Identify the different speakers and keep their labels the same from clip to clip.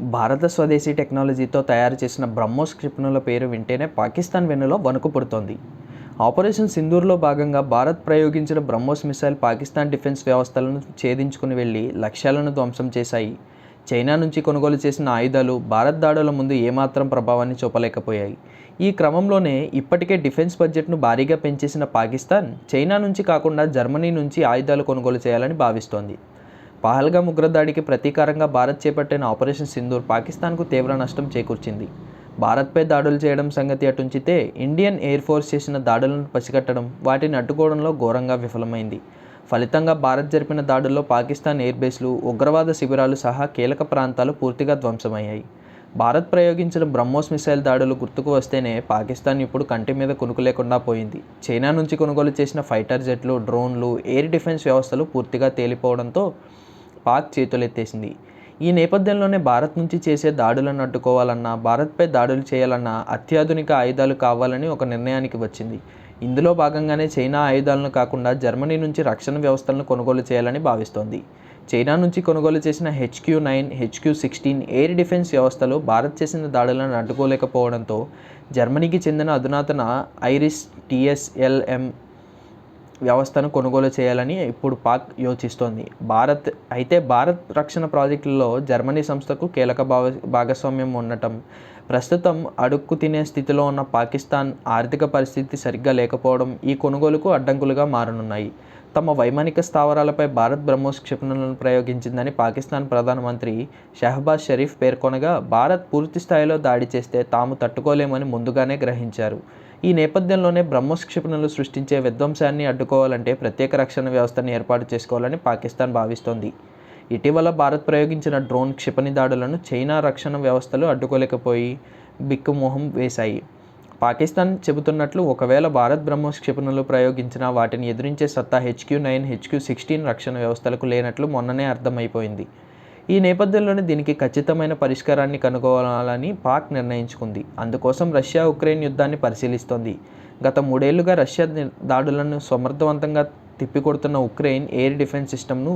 Speaker 1: భారత స్వదేశీ టెక్నాలజీతో తయారు చేసిన బ్రహ్మోస్ క్షిపణుల పేరు వింటేనే పాకిస్తాన్ వెన్నులో వణుకు పుడుతోంది. ఆపరేషన్ సింధూర్లో భాగంగా భారత్ ప్రయోగించిన బ్రహ్మోస్ మిసైల్ పాకిస్తాన్ డిఫెన్స్ వ్యవస్థలను ఛేదించుకుని వెళ్ళి లక్ష్యాలను ధ్వంసం చేశాయి. చైనా నుంచి కొనుగోలు చేసిన ఆయుధాలు భారత్ దాడుల ముందు ఏమాత్రం ప్రభావాన్ని చూపలేకపోయాయి. ఈ క్రమంలోనే ఇప్పటికే డిఫెన్స్ బడ్జెట్ను భారీగా పెంచేసిన పాకిస్తాన్ చైనా నుంచి కాకుండా జర్మనీ నుంచి ఆయుధాలు కొనుగోలు చేయాలని భావిస్తోంది. పహల్గా ఉగ్రదాడికి ప్రతీకారంగా భారత్ చేపట్టిన ఆపరేషన్ సింధూర్ పాకిస్తాన్కు తీవ్ర నష్టం చేకూర్చింది. భారత్పై దాడులు చేయడం సంగతి అటుంచితే ఇండియన్ ఎయిర్ ఫోర్స్ చేసిన దాడులను పసిగట్టడం వాటిని అడ్డుకోవడంలో ఘోరంగా విఫలమైంది. ఫలితంగా భారత్ జరిపిన దాడుల్లో పాకిస్తాన్ ఎయిర్ బేస్లు ఉగ్రవాద శిబిరాలు సహా కీలక ప్రాంతాలు పూర్తిగా ధ్వంసమయ్యాయి. భారత్ ప్రయోగించిన బ్రహ్మోస్ మిసైల్ దాడులు గుర్తుకు వస్తేనే పాకిస్తాన్ ఇప్పుడు కంటి మీద కొనుకు లేకుండా పోయింది. చైనా నుంచి కొనుగోలు చేసిన ఫైటర్ జెట్లు డ్రోన్లు ఎయిర్ డిఫెన్స్ వ్యవస్థలు పూర్తిగా తేలిపోవడంతో పాక్ చేతులెత్తేసింది. ఈ నేపథ్యంలోనే భారత్ నుంచి చేసే దాడులను అడ్డుకోవాలన్నా భారత్పై దాడులు చేయాలన్నా అత్యాధునిక ఆయుధాలు కావాలని ఒక నిర్ణయానికి వచ్చింది. ఇందులో భాగంగానే చైనా ఆయుధాలను కాకుండా జర్మనీ నుంచి రక్షణ వ్యవస్థలను కొనుగోలు చేయాలని భావిస్తోంది. చైనా నుంచి కొనుగోలు చేసిన HQ nine HQ sixteen air defence వ్యవస్థలు భారత్ చేసిన దాడులను అడ్డుకోలేకపోవడంతో జర్మనీకి చెందిన అధునాతన ఐరిస్ టీఎస్ఎల్ఎం వ్యవస్థను కొనుగోలు చేయాలని ఇప్పుడు పాక్ యోచిస్తోంది. భారత్ అయితే భారత్ రక్షణ ప్రాజెక్టులలో జర్మనీ సంస్థకు కీలక భాగ భాగస్వామ్యం ఉండటం ప్రస్తుతం అడుక్కు తినే స్థితిలో ఉన్న పాకిస్తాన్ ఆర్థిక పరిస్థితి సరిగ్గా లేకపోవడం ఈ కొనుగోలుకు అడ్డంకులుగా మారనున్నాయి. తమ వైమానిక స్థావరాలపై భారత్ బ్రహ్మోస్ క్షిపణులను ప్రయోగించిందని పాకిస్తాన్ ప్రధానమంత్రి షహబాజ్ షరీఫ్ పేర్కొనగా భారత్ పూర్తి స్థాయిలో దాడి చేస్తే తాము తట్టుకోలేమని ముందుగానే గ్రహించారు. ఈ నేపథ్యంలోనే బ్రహ్మోస్ క్షిపణులు సృష్టించే విధ్వంసాన్ని అడ్డుకోవాలంటే ప్రత్యేక రక్షణ వ్యవస్థను ఏర్పాటు చేసుకోవాలని పాకిస్తాన్ భావిస్తోంది. ఇటీవల భారత్ ప్రయోగించిన డ్రోన్ క్షిపణి దాడులను చైనా రక్షణ వ్యవస్థలు అడ్డుకోలేకపోయి బిక్కుమోహం వేశాయి. పాకిస్తాన్ చెబుతున్నట్లు ఒకవేళ భారత్ బ్రహ్మోస్ క్షిపణులు ప్రయోగించిన వాటిని ఎదిరించే సత్తా హెచ్క్యూ నైన్ హెచ్క్యూ సిక్స్టీన్ రక్షణ వ్యవస్థలకు లేనట్లు మొన్ననే అర్థమైపోయింది. ఈ నేపథ్యంలోనే దీనికి ఖచ్చితమైన పరిష్కారాన్ని కనుగొనాలని పాక్ నిర్ణయించుకుంది. అందుకోసం రష్యా ఉక్రెయిన్ యుద్ధాన్ని పరిశీలిస్తోంది. గత మూడేళ్ళుగా రష్యా దాడులను సమర్థవంతంగా తిప్పికొడుతున్న ఉక్రెయిన్ ఎయిర్ డిఫెన్స్ సిస్టమ్ను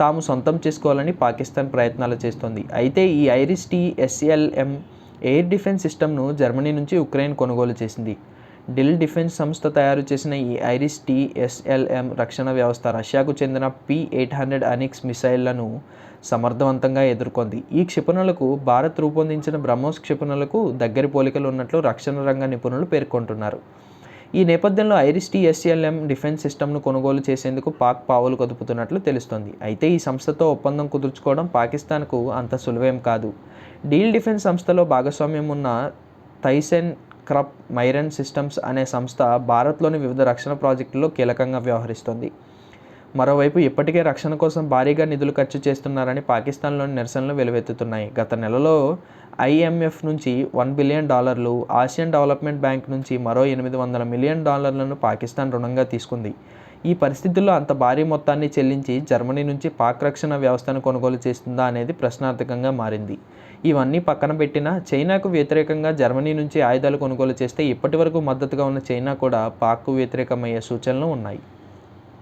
Speaker 1: తాము సొంతం చేసుకోవాలని పాకిస్తాన్ ప్రయత్నాలు చేస్తోంది. అయితే ఈ IRIS T SLM air defence సిస్టమ్ను జర్మనీ నుంచి ఉక్రెయిన్ కొనుగోలు చేసింది. డిల్ డిఫెన్స్ సంస్థ తయారు చేసిన ఈ ఐరిస్ టీ ఎస్ఎల్ఎం రక్షణ వ్యవస్థ రష్యాకు చెందిన పి ఎయిట్ హండ్రెడ్ అనిక్స్ మిసైళ్ళను సమర్థవంతంగా ఎదుర్కొంది. ఈ క్షిపణులకు భారత్ రూపొందించిన బ్రహ్మోస్ క్షిపణులకు దగ్గరి పోలికలు ఉన్నట్లు రక్షణ రంగ నిపుణులు పేర్కొంటున్నారు. ఈ నేపథ్యంలో ఐరిస్ టీ ఎస్ఎల్ఎం డిఫెన్స్ సిస్టమ్ను కొనుగోలు చేసేందుకు పాక్ పావులు కదుపుతున్నట్లు తెలుస్తోంది. అయితే ఈ సంస్థతో ఒప్పందం కుదుర్చుకోవడం పాకిస్తాన్కు అంత సులువేం కాదు. డీల్ డిఫెన్స్ సంస్థలో భాగస్వామ్యం ఉన్న థైసెన్ క్రప్ మైరన్ సిస్టమ్స్ అనే సంస్థ భారత్లోని వివిధ రక్షణ ప్రాజెక్టుల్లో కీలకంగా వ్యవహరిస్తుంది. మరోవైపు ఇప్పటికే రక్షణ కోసం భారీగా నిధులు ఖర్చు చేస్తున్నారని పాకిస్తాన్లోని నిరసనలు వెలువెత్తుతున్నాయి. గత నెలలో ఐఎంఎఫ్ నుంచి వన్ బిలియన్ డాలర్లు ఆసియన్ డెవలప్మెంట్ బ్యాంక్ నుంచి మరో ఎనిమిది వందల మిలియన్ డాలర్లను పాకిస్తాన్ రుణంగా తీసుకుంది. ఈ పరిస్థితుల్లో అంత భారీ మొత్తాన్ని చెల్లించి జర్మనీ నుంచి పాక్ రక్షణ వ్యవస్థను కొనుగోలు చేస్తుందా అనేది ప్రశ్నార్థకంగా మారింది. ఇవన్నీ పక్కన పెట్టినా చైనాకు వ్యతిరేకంగా జర్మనీ నుంచి ఆయుధాలు కొనుగోలు చేస్తే ఇప్పటి వరకు మద్దతుగా ఉన్న చైనా కూడా పాక్కు వ్యతిరేకమయ్యే సూచనలు ఉన్నాయి.